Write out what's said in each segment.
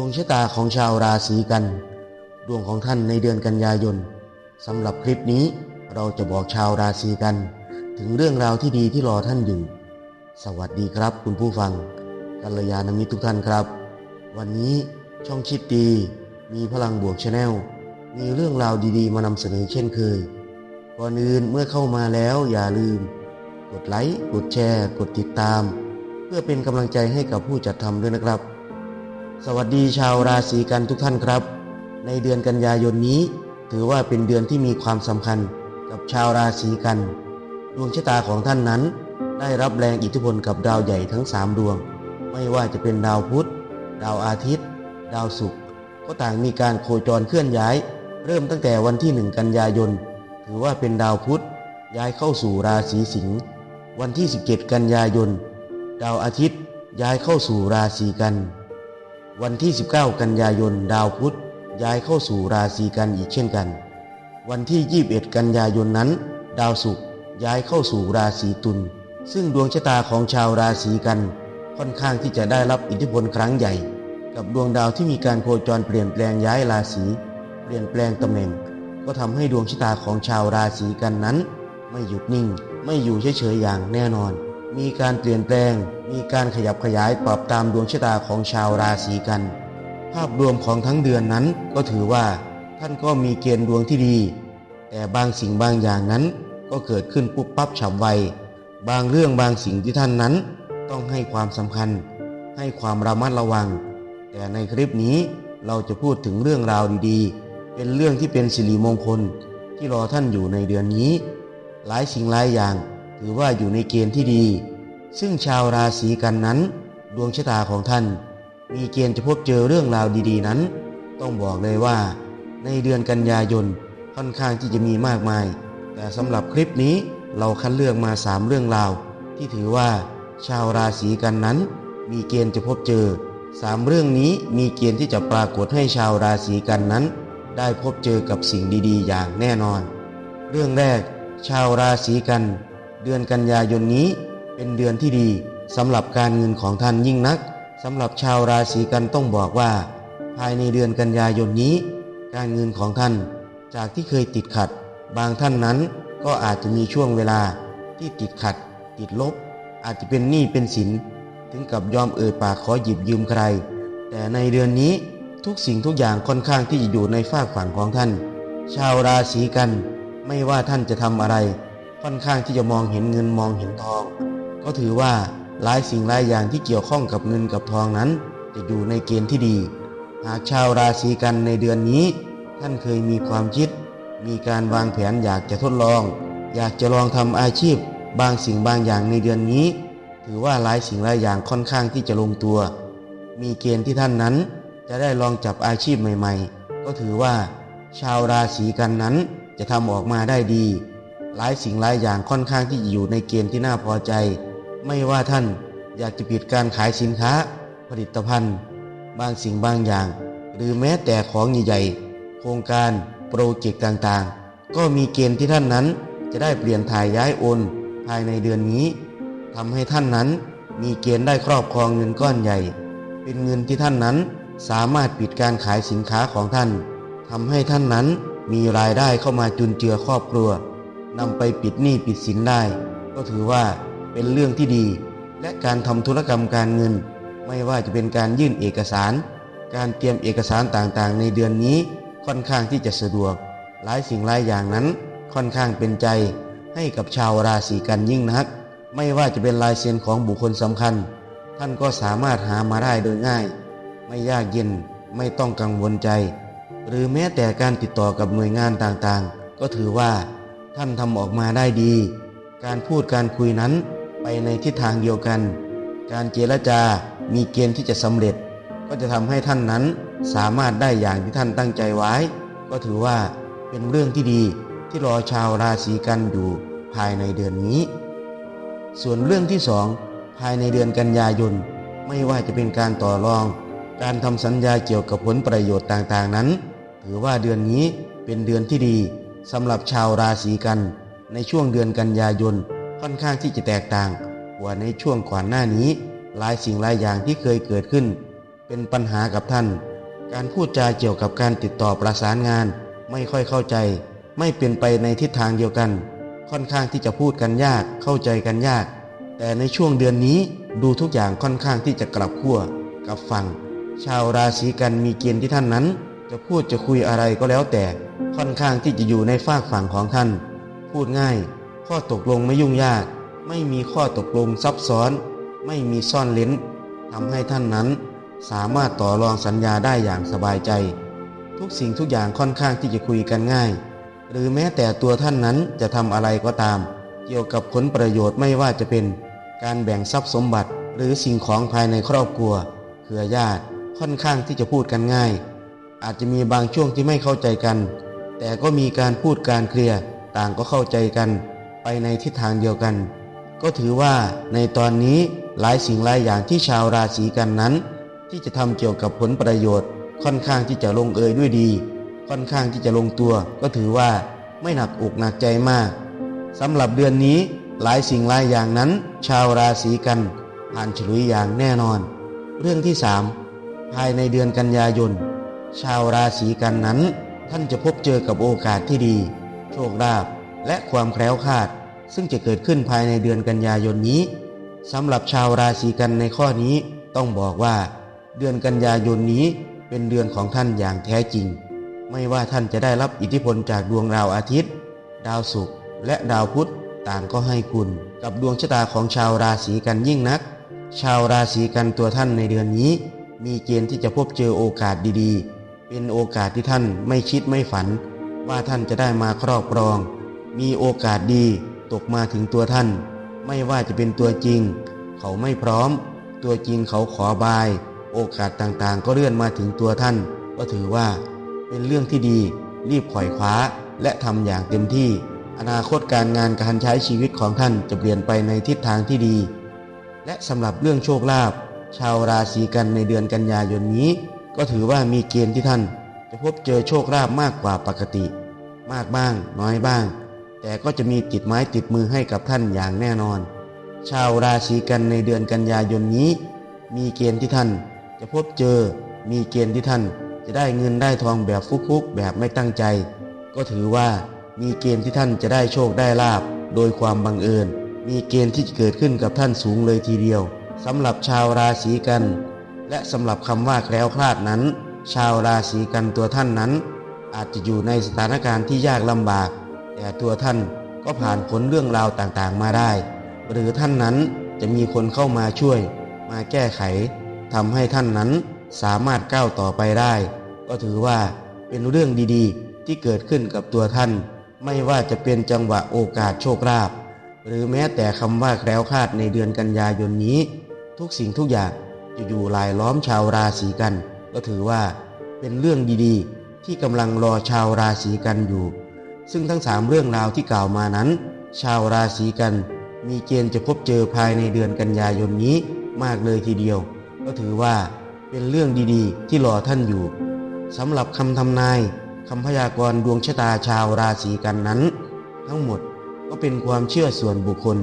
วงชะตาของชาวราศีกัน ดวงของท่านในเดือนกันยายนสำหรับคลิปนี้เราจะบอกชาวราศีกัน ถึงเรื่องราวที่ดีที่รอท่านอยู่ สวัสดีครับคุณผู้ฟังกัลยาณมิตรทุกท่านครับ วันนี้ช่องชิดดี มีพลังบวกชาแนลมีเรื่องราวดีๆ มานำเสนอเช่นเคยก่อนอื่นเมื่อเข้ามาแล้วอย่าลืม กดไลค์กดแชร์ กดติดตาม เพื่อเป็นกำลังใจให้กับผู้จัดทำด้วยนะครับ สวัสดีชาวราศีกันทุกท่านครับ ในเดือนกันยายนนี้ ถือว่าเป็นเดือนที่มีความสำคัญกับชาวราศีกัน ดวงชะตาของท่านนั้น ได้รับแรงอิทธิพลกับดาวใหญ่ทั้งสามดวง ไม่ว่าจะเป็นดาวพุธ ดาวอาทิตย์ ดาวศุกร์ก็ต่างมีการโคจรเคลื่อนย้าย เริ่มตั้งแต่วันที่หนึ่งกันยายน ถือว่าเป็นดาวพุธย้ายเข้าสู่ราศีสิงห์วันที่ 17 กันยายน ดาวอาทิตย์ย้ายเข้าสู่ราศีกัน วันที่ 19 กันยายน ดาวพุธย้ายเข้าสู่ราศีกันอีกเช่นกัน วันที่ 21 กันยายนนั้น ดาวศุกร์ย้ายเข้าสู่ราศีตุล ซึ่งดวงชะตาของชาวราศีกัน ค่อนข้างที่จะได้รับอิทธิพลครั้งใหญ่ กับดวงดาวที่มีการโคจรเปลี่ยนแปลงย้ายราศี เปลี่ยนแปลงตำแหน่ง ก็ทำให้ดวงชะตาของชาวราศีกันนั้น ไม่หยุดนิ่ง ไม่อยู่เฉยๆอย่างแน่นอน มีการเปลี่ยนแปลง มีการขยับขยายปรับตามดวงชะตาของชาวราศีกัน ภาพรวมของทั้งเดือนนั้นก็ถือว่า ท่านก็มีเกณฑ์ดวงที่ดี แต่บางสิ่งบางอย่างนั้นก็เกิดขึ้นปุ๊บปั๊บฉับไว บางเรื่องบางสิ่งที่ท่านนั้น ต้องให้ความสำคัญ ให้ความระมัดระวัง แต่ในคลิปนี้เราจะพูดถึงเรื่องราวดีๆ เป็นเรื่องที่เป็นสิริมงคลที่รอท่านอยู่ในเดือนนี้ หลายสิ่งหลายอย่างถือว่าอยู่ในเกณฑ์ที่ดี ซึ่งชาวราศีกันนั้น ดวงชะตาของท่าน มีเกณฑ์จะพบเจอเรื่องราวดีๆนั้น ต้องบอกเลยว่า ในเดือนกันยายนค่อนข้างที่จะมีมากมาย แต่สำหรับคลิปนี้เราคัดเลือกมาสามเรื่องราว ที่ถือว่า ชาวราศีกันนั้น มีเกณฑ์จะพบเจอสามเรื่องนี้มีเกณฑ์ที่จะปรากฏให้ชาวราศีกันนั้น ได้พบเจอกับสิ่งดี ๆ อย่างแน่นอน เรื่องแรก ชาวราศีกัน เดือนกันยายนนี้ เป็นเดือนที่ดีสำหรับการเงินของท่านยิ่งนักสำหรับชาวราศีกันต้องบอกว่า ภายในเดือนกันยายนนี้ การเงินของท่านจากที่เคยติดขัด บางท่านนั้นก็อาจจะมีช่วงเวลาที่ติดขัด ติดลบ อาจจะเป็นหนี้เป็นสิน ถึงกับยอมเอ่ยปากขอหยิบยืมใคร แต่ในเดือนนี้ทุกสิ่งทุกอย่างค่อนข้างที่จะอยู่ในฝากฝั่งของท่าน ชาวราศีกัน ไม่ว่าท่านจะทำอะไร ค่อนข้างที่จะมองเห็นเงินมองเห็นทอง ก็ถือว่าหลายสิ่งหลายอย่างที่เกี่ยวข้องกับเงินกับทองนั้น จะอยู่ในเกณฑ์ที่ดี หากชาวราศีกันในเดือนนี้ ท่านเคยมีความคิด มีการวางแผนอยากจะทดลอง อยากจะลองทำอาชีพ บางสิ่งบางอย่างในเดือนนี้ ถือว่าหลายสิ่งหลายอย่างค่อนข้างที่จะลงตัว มีเกณฑ์ที่ท่านนั้น จะได้ลองจับอาชีพใหม่ ๆ ก็ถือว่า ชาวราศีกันนั้นจะทำออกมาได้ดี หลายสิ่งหลายอย่างค่อนข้างที่จะอยู่ในเกณฑ์ที่น่าพอใจ ไม่ว่าท่านอยากจะปิดการขายสินค้า ผลิตภัณฑ์ บางสิ่งบางอย่าง หรือแม้แต่ของใหญ่ๆโครงการโปรเจกต์ต่างๆ ก็มีเกณฑ์ที่ท่านนั้นจะได้เปลี่ยนถ่ายย้ายโอน ภายในเดือนนี้ทำให้ท่านนั้นมีเกณฑ์ได้ครอบครองเงินก้อนใหญ่ เป็นเงินที่ท่านนั้นสามารถปิดการขายสินค้าของท่านทำให้ท่านนั้นมีรายได้เข้ามาจุนเจือครอบครัวนำไปปิดหนี้ปิดสินได้ ก็ถือว่า เป็นเรื่องที่ดี และการทำธุรกรรมการเงิน ไม่ว่าจะเป็นการยื่นเอกสาร การเตรียมเอกสารต่างๆ ในเดือนนี้ค่อนข้างที่จะสะดวก หลายสิ่งหลายอย่างนั้นค่อนข้างเป็นใจให้กับชาวราศีกันยิ่งนัก ไม่ว่าจะเป็นลายเซ็นของบุคคลสำคัญ ท่านก็สามารถหามาได้โดยง่าย ไม่ยากเย็นไม่ต้องกังวลใจ หรือแม้แต่การติดต่อกับหน่วยงานต่างๆ ก็ถือว่าท่านทำออกมาได้ดี การพูดการคุยนั้น ไปในทิศทางเดียวกัน การเจรจามีเกณฑ์ที่จะสำเร็จ ก็จะทำให้ท่านนั้นสามารถได้อย่างที่ท่านตั้งใจไว้ ก็ถือว่าเป็นเรื่องที่ดีที่รอชาวราศีกันอยู่ภายในเดือนนี้ ส่วนเรื่องที่สองภายในเดือนกันยายน ไม่ว่าจะเป็นการต่อรอง การทำสัญญาเกี่ยวกับผลประโยชน์ต่างๆนั้น ถือว่าเดือนนี้เป็นเดือนที่ดีสำหรับชาวราศีกัน ในช่วงเดือนกันยายน ค่อนข้างที่จะแตกต่างกว่าในช่วงก่อนหน้านี้ หลายสิ่งหลายอย่างที่เคยเกิดขึ้น เป็นปัญหากับท่าน การพูดจาเกี่ยวกับการติดต่อประสานงาน ไม่ค่อยเข้าใจ ไม่เป็นไปในทิศทางเดียวกัน ค่อนข้างที่จะพูดกันยากเข้าใจกันยาก แต่ในช่วงเดือนนี้ดูทุกอย่างค่อนข้างที่จะกลับขั้วกลับฝั่งชาวราศีกันมีเกณฑ์ที่ท่านนั้น จะพูดจะคุยอะไรก็แล้วแต่ค่อนข้างที่จะอยู่ในฝากฝั่งของท่าน พูดง่าย ข้อตกลงไม่ยุ่งยาก ไม่มีข้อตกลงซับซ้อน ไม่มีซ่อนเล้นทำให้ท่านนั้น สามารถต่อรองสัญญาได้อย่างสบายใจ ทุกสิ่งทุกอย่างค่อนข้างที่จะคุยกันง่าย หรือแม้แต่ตัวท่านนั้นจะทำอะไรก็ตาม เกี่ยวกับผลประโยชน์ไม่ว่าจะเป็น การแบ่งทรัพย์สมบัติ หรือสิ่งของภายในครอบครัวเครือญาติค่อนข้างที่จะพูดกันง่าย อาจจะมีบางช่วงที่ไม่เข้าใจกัน แต่ก็มีการพูดการเคลียร์ต่างก็เข้าใจกัน ไปในทิศทางเดียวกัน ก็ถือว่าในตอนนี้หลายสิ่งหลายอย่างที่ชาวราศีกันนั้น ที่จะทำเกี่ยวกับผลประโยชน์ ค่อนข้างที่จะลงเอยด้วยดี ค่อนข้างที่จะลงตัว ก็ถือว่าไม่หนักอกหนักใจมากสำหรับเดือนนี้หลายสิ่งหลายอย่างนั้น ชาวราศีกันผ่านฉลุยอย่างแน่นอน เรื่องที่ 3 ภายในเดือนกันยายนชาวราศีกันนั้น ท่านจะพบเจอกับโอกาสที่ดี โชคลาภ และความแคล้วคลาด ซึ่งจะเกิดขึ้นภายในเดือนกันยายนนี้สำหรับชาวราศีกันในข้อนี้ต้องบอกว่า เดือนกันยายนนี้เป็นเดือนของท่านอย่างแท้จริง ไม่ว่าท่านจะได้รับอิทธิพลจากดวงดาวอาทิตย์ ดาวศุกร์และดาวพุธต่างก็ให้คุณ กับดวงชะตาของชาวราศีกันยิ่งนัก ชาวราศีกันตัวท่านในเดือนนี้ มีเกณฑ์ที่จะพบเจอโอกาสดีๆ เป็นโอกาสที่ท่านไม่คิดไม่ฝัน ว่าท่านจะได้มาครอบครอง มีโอกาสดีตกมาถึงตัวท่าน ไม่ว่าจะเป็นตัวจริง เขาไม่พร้อม ตัวจริงเขาขอบาย โอกาสต่างๆ ก็เลื่อนมาถึงตัวท่าน ก็ถือว่า เป็นเรื่องที่ดี รีบขวอยคว้าและทำอย่างเต็มที่ อนาคตการงานการใช้ชีวิตของท่านจะเปลี่ยนไปในทิศทางที่ดี และสำหรับเรื่องโชคลาภชาวราศีกันในเดือนกันยายนนี้ ก็ถือว่ามีเกณฑ์ที่ท่าน จะพบเจอโชคลาภมากกว่าปกติ มากบ้าง น้อยบ้าง แต่ก็จะมีติดไม้ติดมือให้กับท่านอย่างแน่นอน ชาวราศีกันในเดือนกันยายนนี้ มีเกณฑ์ที่ท่าน จะพบเจอ มีเกณฑ์ที่ท่าน จะได้เงินได้ทองแบบฟุกๆ แบบไม่ตั้งใจ ก็ถือว่ามีเกณฑ์ที่ท่านจะได้โชคได้ลาบโดยความบังเอิญ มีเกณฑ์ที่จะเกิดขึ้นกับท่านสูงเลยทีเดียวสำหรับชาวราศีกัน และสำหรับคำว่าแคล้วคลาดนั้น ชาวราศีกันตัวท่านนั้น อาจจะอยู่ในสถานการณ์ที่ยากลำบาก แต่ตัวท่านก็ผ่านพ้นเรื่องราวต่างๆมาได้ หรือท่านนั้นจะมีคนเข้ามาช่วย มาแก้ไขทำให้ท่านนั้นสามารถก้าวต่อไปได้ ก็ถือว่าเป็นเรื่องดีๆ ที่เกิดขึ้นกับตัวท่าน ไม่ว่าจะเป็นจังหวะโอกาสโชคลาภหรือแม้แต่คำว่าแคล้วคลาดในเดือนกันยายนนี้ ทุกสิ่งทุกอย่างจะอยู่ลายล้อมชาวราศีกัน ก็ถือว่าเป็นเรื่องดีๆ ที่กำลังรอชาวราศีกันอยู่ ซึ่งทั้งสามเรื่องราวที่กล่าวมานั้น ชาวราศีกัน มีเกณฑ์จะพบเจอภายในเดือนกันยายนนี้มากเลยทีเดียว ก็ถือว่าเป็นเรื่องดีๆ ที่รอท่านอยู่สำหรับคำทำนายคำพยากรณ์ดวงชะตาชาวราศีกันนั้น ทั้งหมดก็เป็นความเชื่อส่วนบุคคล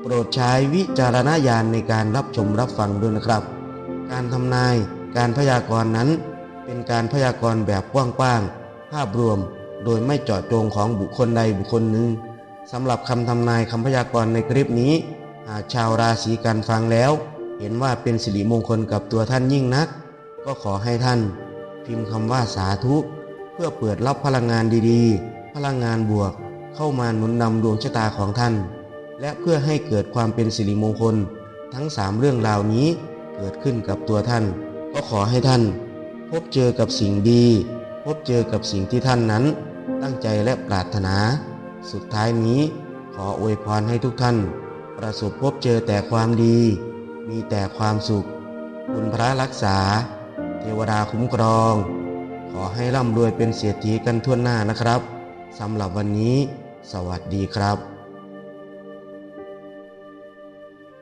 โปรดใช้วิจารณญาณในการรับชมรับฟังด้วยนะครับ การทำนายการพยากรณ์นั้น เป็นการพยากรณ์แบบกว้างๆภาพรวม โดยไม่เจาะจงของบุคคลใดบุคคลหนึ่งสำหรับคำทำนายคำพยากรณ์ในคลิปนี้ หากชาวราศีกันฟังแล้ว เห็นว่าเป็นสิริมงคลกับตัวท่านยิ่งนัก ก็ขอให้ท่าน พิมพ์คำว่าสาธุ เพื่อเปิดรับพลังงานดีๆ พลังงานบวก เข้ามาหนุนนำดวงชะตาของท่าน และเพื่อให้เกิดความเป็นสิริมงคล ทั้งสามเรื่องราวนี้เกิดขึ้นกับตัวท่าน ก็ขอให้ท่าน พบเจอกับสิ่งดี พบเจอกับสิ่งที่ท่านนั้น ตั้งใจและปรารถนา สุดท้ายนี้ขออวยพรให้ทุกท่าน ประสบพบเจอแต่ความดี มีแต่ความสุข คุณพระรักษา เทวดาคุ้มครอง ขอให้ร่ำรวยเป็นเศรษฐีกันทั่วหน้านะครับสำหรับวันนี้ สวัสดีครับ